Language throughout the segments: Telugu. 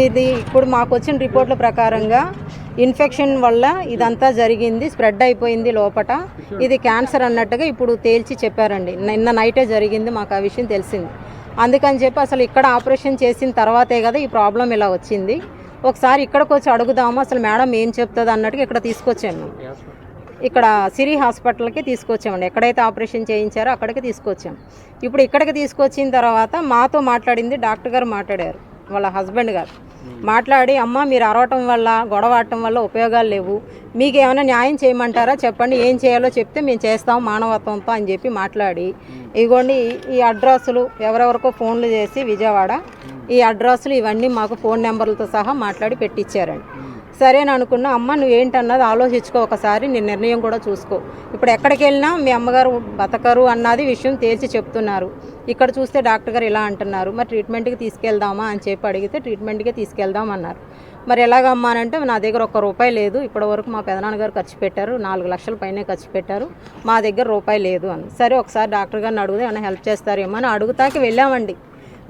ఇది ఇప్పుడు మాకు వచ్చిన రిపోర్ట్ల ప్రకారంగా ఇన్ఫెక్షన్ వల్ల ఇదంతా జరిగింది స్ప్రెడ్ అయిపోయింది లోపట. ఇది క్యాన్సర్ అన్నట్టుగా ఇప్పుడు తేల్చి చెప్పారండి. నిన్న నైటే జరిగింది మాకు ఆ విషయం తెలిసింది. అందుకని చెప్పి అసలు ఇక్కడ ఆపరేషన్ చేసిన తర్వాతే కదా ఈ ప్రాబ్లం ఇలా వచ్చింది. ఒకసారి ఇక్కడికి వచ్చి అడుగుదాము అసలు మేడం ఏం చెప్తుంది అన్నట్టుగా ఇక్కడ తీసుకొచ్చాము ఇక్కడ సిరి హాస్పిటల్కి తీసుకొచ్చామండి. ఎక్కడైతే ఆపరేషన్ చేయించారో అక్కడికి తీసుకొచ్చాం ఇప్పుడు ఇక్కడికి తీసుకొచ్చిన తర్వాత మాతో మాట్లాడింది డాక్టర్ గారు మాట్లాడారు. వాళ్ళ హస్బెండ్ గారు. మాట్లాడి అమ్మ మీరు అరవటం వల్ల గొడవ ఆడటం వల్ల ఉపయోగాలు లేవు. మీకు ఏమైనా న్యాయం చేయమంటారా? చెప్పండి ఏం చేయాలో చెప్తే మేము చేస్తాం మానవత్వంతో అని చెప్పి మాట్లాడి ఇగోండి ఈ అడ్రస్లు ఎవరెవరికో ఫోన్లు చేసి విజయవాడ ఈ అడ్రస్లు ఇవన్నీ మాకు ఫోన్ నెంబర్లతో సహా మాట్లాడి పెట్టించారండి సరే అని అనుకున్నా అమ్మ నువ్వేంటన్నది ఆలోచించుకో ఒకసారి నీ నిర్ణయం కూడా చూసుకో. ఇప్పుడు ఎక్కడికి వెళ్ళినా మీ అమ్మగారు బతకరు అన్నది విషయం తేల్చి చెప్తున్నారు. ఇక్కడ చూస్తే డాక్టర్ గారు ఇలా అంటున్నారు మరి ట్రీట్మెంట్కి తీసుకెళ్దామా? అని చెప్పి అడిగితే ట్రీట్మెంట్కి తీసుకెళ్దాం అన్నారు. మరి ఎలాగమ్మా అని అంటే నా దగ్గర ఒక్క రూపాయి లేదు ఇప్పటి వరకు మా పెదనాన్నగారు ఖర్చు పెట్టారు నాలుగు లక్షల పైనే ఖర్చు పెట్టారు మా దగ్గర రూపాయి లేదు అని. సరే ఒకసారి డాక్టర్ గారిని అడుగుదా ఏమైనా హెల్ప్ చేస్తారేమో? అని అడుగుతాకి వెళ్ళామండి.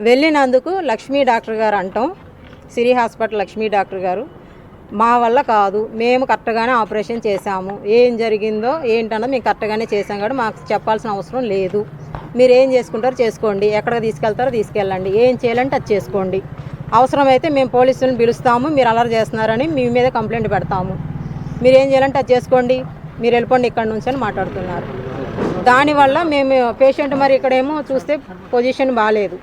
వెళ్ళినందుకు లక్ష్మీ డాక్టర్ గారు అంటాం సిరి హాస్పిటల్ లక్ష్మీ డాక్టర్ గారు. మా వల్ల కాదు. మేము కరెక్ట్గానే ఆపరేషన్ చేశాము. ఏం జరిగిందో ఏంటన్నది మేము కరెక్ట్గానే చేసాం కాబట్టి మాకు చెప్పాల్సిన అవసరం లేదు. మీరు ఏం చేసుకుంటారో చేసుకోండి. ఎక్కడికి తీసుకెళ్తారో తీసుకెళ్ళండి. ఏం చేయాలంటే అది చేసుకోండి. అవసరమైతే మేము పోలీసులను పిలుస్తాము. మీరు అలర్ చేస్తున్నారని మీ మీద కంప్లైంట్ పెడతాము. మీరు ఏం చేయాలంటే అది చేసుకోండి. మీరు వెళ్ళిపోండి ఇక్కడ నుంచి అని మాట్లాడుతున్నారు. దానివల్ల మేము పేషెంట్ మరి ఇక్కడేమో చూస్తే పొజిషన్ బాగాలేదు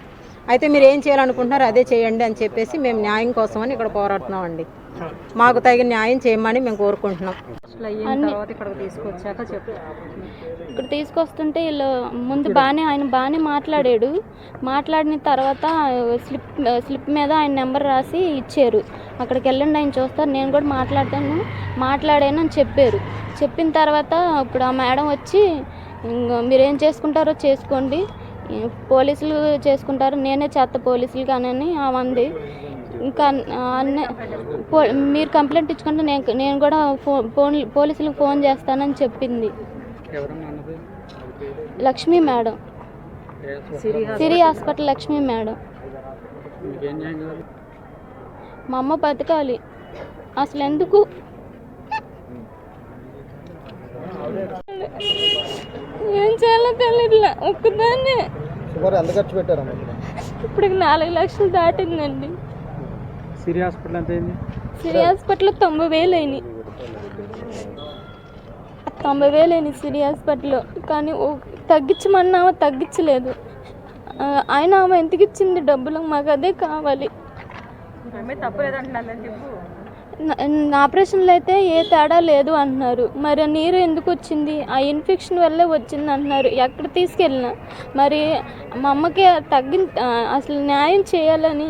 అయితే మీరు ఏం చేయాలనుకుంటున్నారో అదే చేయండి అని చెప్పేసి మేము న్యాయం కోసమని ఇక్కడ పోరాడుతున్నామండి. మాకు తగిన న్యాయం చేయమని మేము కోరుకుంటున్నాం. అసలు అయిన తర్వాత ఇక్కడికి తీసుకొచ్చాక చెప్పు. ఇక్కడ తీసుకొస్తుంటే వీళ్ళు ముందు బాగానే ఆయన బాగానే మాట్లాడాడు. మాట్లాడిన తర్వాత స్లిప్ స్లిప్ మీద ఆయన నెంబర్ రాసి ఇచ్చారు. అక్కడికి వెళ్ళండి ఆయన చూస్తారు. నేను కూడా మాట్లాడతాను. మాట్లాడాను అని చెప్పారు. చెప్పిన తర్వాత ఇప్పుడు ఆ మేడం వచ్చి "ఇంగ మీరేం చేసుకుంటారో చేసుకోండి. పోలీసులు చేసుకుంటారు. నేనే చేస్తా పోలీసులకి అని ఆమె అంది. ఇంకా అన్నీ పో మీరు కంప్లైంట్ ఇచ్చుకుంటే నేను నేను కూడా ఫోన్ ఫోన్ పోలీసులకు ఫోన్ చేస్తానని చెప్పింది. Lakshmi madam. Siri hospital. Lakshmi madam. మా అమ్మ బతకాలి. అసలు ఎందుకు? ఏం చేయాలో తెలియట్లే ఒక్కదాన్నే. ఇప్పుడు నాలుగు లక్షలు దాటిందండి. సిరి హాస్పిటల్ ఎంత అయింది? సిరి హాస్పిటల్లో తొంభై వేలు అయినాయి. తొంభై వేలు అయినాయి సిరి హాస్పిటల్లో. కానీ తగ్గించమన్నా ఆమె తగ్గించలేదు. ఆయన ఆమె ఎంతకి ఇచ్చింది? డబ్బులు మాకు అదే కావాలి. ఆపరేషన్లో అయితే ఏ తేడా లేదు అంటున్నారు. మరి ఆ నీరు ఎందుకు వచ్చింది? ఆ ఇన్ఫెక్షన్ వల్లే వచ్చింది అంటున్నారు. ఎక్కడ తీసుకెళ్ళినా. మరి మా అమ్మకి తగ్గి అసలు న్యాయం చేయాలని